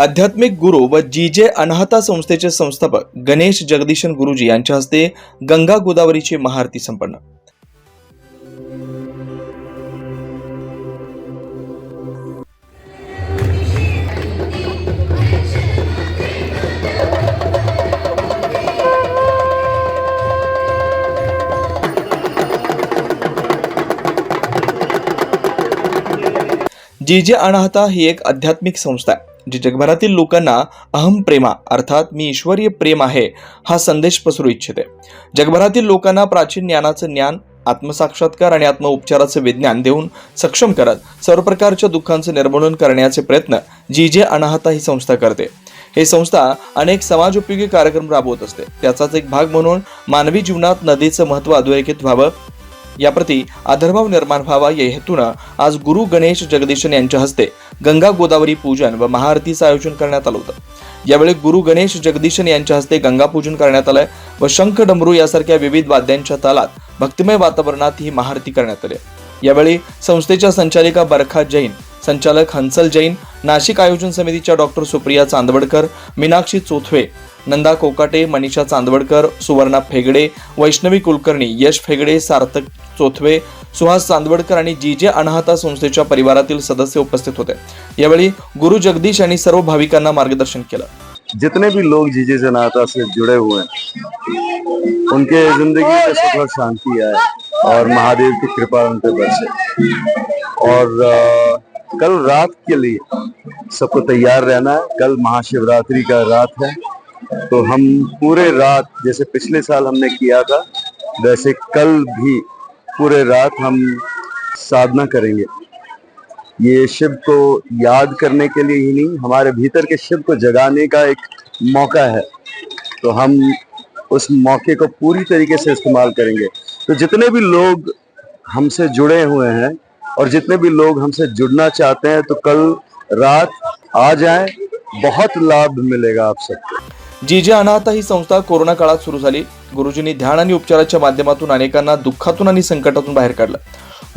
आध्यात्मिक गुरु व जी जे अनाहता संस्थेचे संस्थापक गणेश जगदीशन गुरुजी यांच्या हस्ते गंगा गोदावरीची महाआरती संपन्न. जी जे अनाहता ही एक आध्यात्मिक संस्था आहे. जी जगभरातील लोकांना अहम प्रेमा अर्थात मी ईश्वरीय प्रेम आहे हा संदेश पसरू इच्छिते. जगभरातील लोकांना प्राचीन ज्ञानाचं ज्ञान आत्मसाक्षात्कार आणि आत्मउपचाराचं विज्ञान देऊन सक्षम करत सर्व प्रकारच्या दुःखांचं निर्मूलन करण्याचे प्रयत्न जी जे अनाहता ही संस्था करते. हे संस्था अनेक समाजोपयोगी कार्यक्रम राबवत असते. त्याचाच एक भाग म्हणून मानवी जीवनात नदीचं महत्त्व अधोरेखित व्हावं याप्रती आदरभाव निर्माण व्हावा या हेतूनं आज गुरु गणेश जगदीशन यांच्या हस्ते गंगा गोदावरी पूजन व महाआरतीचं आयोजन करण्यात आलं होतं. यावेळी गुरु गणेश जगदीशन यांच्या हस्ते गंगापूजन करण्यात आलंय व शंख डमरू यासारख्या विविध वाद्यांच्या तालात भक्तिमय वातावरणात ही महाआरती करण्यात आली यावेळी संस्थेच्या संचालिका बरखा जैन संचालक हंसल जैन नाशिक आयोजन समितीच्या डॉक्टर सुप्रिया चांदवडकर मीनाक्षी चोथवे नंदा कोकाटे मनीषा चांदवडकर सुवर्णा फेगडे वैष्णवी कुलकर्णी यश फेगडे सार्थक चोथवे सुहास चांदवडकर आणि जी जे अनाहता संस्थेच्या परिवारातील सदस्य उपस्थित होते. यावेळी गुरु जगदीश यांनी सर्व भाविकांना मार्गदर्शन केलं. जितने भी लोग जीजे जनाता से जुड़े हुए हैं उनके जिंदगी में सुख और शांति आए और महादेव की कृपा उन पे बरसे। और कल रात के लिए सबको तैयार रहना है। कल महाशिवरात्रि का रात है। तो हम पूरे रात, जैसे पिछले साल हमने किया था, वैसे कल भी पूरे रात हम साधना करेंगे। ये शिव को याद करने के लिए ही नहीं, हमारे भीतर के शिव को जगाने का एक मौका है। तो हम उस मौके को पूरी तरीके से इस्तेमाल करेंगे। तो जितने भी लोग हमसे जुड़े हुए हैं और जितने भी लोग हमसे जुड़ना चाहते हैं तो कल रात आ जाएं। बहुत लाभ मिलेगा आप सबको। जी जे अनाथ ही संस्था कोरोना काळात सुरू झाली. गुरुजींनी ध्यान आणि उपचाराच्या माध्यमातून अनेकांना दुःखातून आणि संकटातून बाहेर काढलं.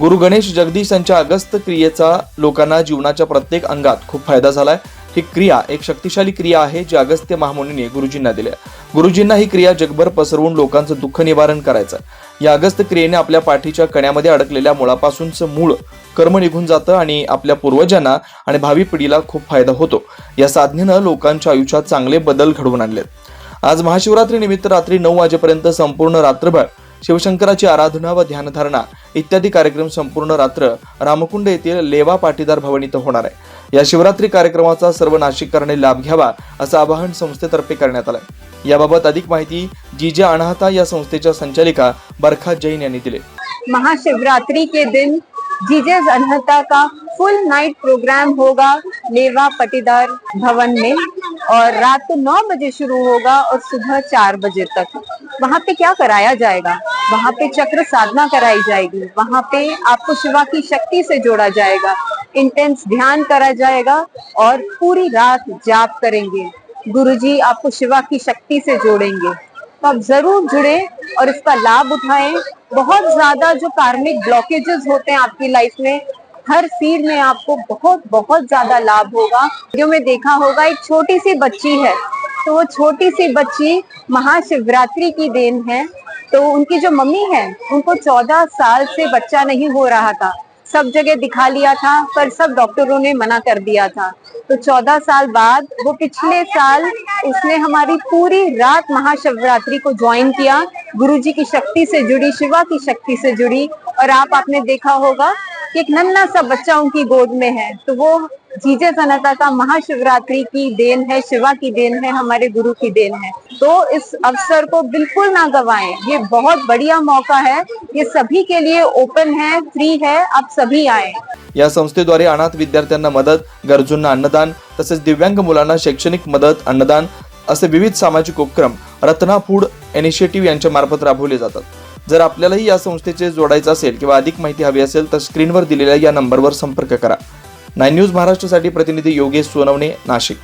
गुरु गणेश जगदीश यांच्या अगस्त क्रियेचा लोकांना जीवनाच्या प्रत्येक अंगात खूप फायदा झालाय. ही क्रिया एक शक्तिशाली क्रिया आहे जी अगस्त्य महामुनीने गुरुजींना दिली गुरुजींना ही क्रिया जगभर पसरवून लोकांचं दुःख निवारण करायचं या अगस्त क्रियेने आपल्या पाठीच्या कण्यामध्ये अडकलेल्या मुळापासूनचं मूळ कर्म निघून जातं आणि आपल्या पूर्वजांना आणि भावी पिढीला खूप फायदा होतो. या साधनेनं लोकांच्या आयुष्यात चांगले बदल घडवून आणलेत. आज महाशिवरात्री निमित्त रात्री नऊ वाजेपर्यंत संपूर्ण रात्रभर शिवशंकराची आराधना व ध्यानधारणा इत्यादी कार्यक्रम संपूर्ण रात्र रामकुंड येथील लेवा पाटीदार भवन इथं होणार आहे. या शिवरात्री कार्यक्रमाचा सर्व नाशिककरांनी लाभ घ्यावा असं आवाहन संस्थेतर्फे करण्यात आलं याबाबत अधिक माहिती जीजा अनाहता या संस्थेच्या संचालिका बरखा जैन यांनी दिली. महाशिवरात्रि के दिन जीजे अनहता का फुल नाइट प्रोग्राम होगा लेवा पटीदार भवन में और रात को नौ बजे शुरू होगा और सुबह चार बजे तक। वहाँ पे क्या कराया जाएगा? वहाँ पे चक्र साधना कराई जाएगी। वहाँ पे आपको शिवा की शक्ति से जोड़ा जाएगा। इंटेंस ध्यान करा जाएगा और पूरी रात जाप करेंगे। गुरुजी आपको शिवा की शक्ति से जोड़ेंगे। तो आप ज़रूर जुड़े और इसका लाभ उठाएँ। बहुत ज़्यादा जो कार्मिक ब्लॉकेजेस होते हैं आपकी लाइफ में, हर फ़ील्ड में आपको बहुत बहुत ज़्यादा लाभ होगा। जो में देखा होगा, एक छोटी सी बच्ची है। तो वो छोटी सी बच्ची महाशिवरात्रि की देन है। तो उनकी जो मम्मी है, उनको चौदह साल से बच्चा नहीं हो रहा था। सब जगह दिखा लिया था, पर सब डॉक्टरों ने मना कर दिया था। तो चौदह साल बाद, वो पिछले साल उसने हमारी पूरी रात महाशिवरात्रि को ज्वाइन किया। गुरुजी की शक्ति से जुड़ी, शिवा की शक्ति से जुड़ी, और आप आपने देखा होगा कि एक नन्ना सा बच्चा उनकी गोद में है। तो वो जीजे सनता का महाशिवरात्रि की देन है शिवा की देन है हमारे गुरु की देन है। तो इस अवसर को बिल्कुल ना गवाएं। ये बहुत बढ़िया मौका है। ये सभी के लिए ओपन है फ्री है आप सभी आए। या संस्थेद्वारे अनाथ विद्यार्थ्यांना मदत गरजूंना अन्नदान तसेच दिव्यांग मुलांना शैक्षणिक मदत अन्नदान असे विविध सामाजिक उपक्रम रत्ना फूड इनिशिएटिव्ह यांच्या मार्फत राबवले जातात. जर आपल्यालाही या संस्थेचे जोडायचं असेल किंवा अधिक माहिती हवी असेल तर स्क्रीनवर दिलेल्या या नंबरवर संपर्क करा. नाईन न्यूज महाराष्ट्रासाठी प्रतिनिधी योगेश सोनवणे नाशिक.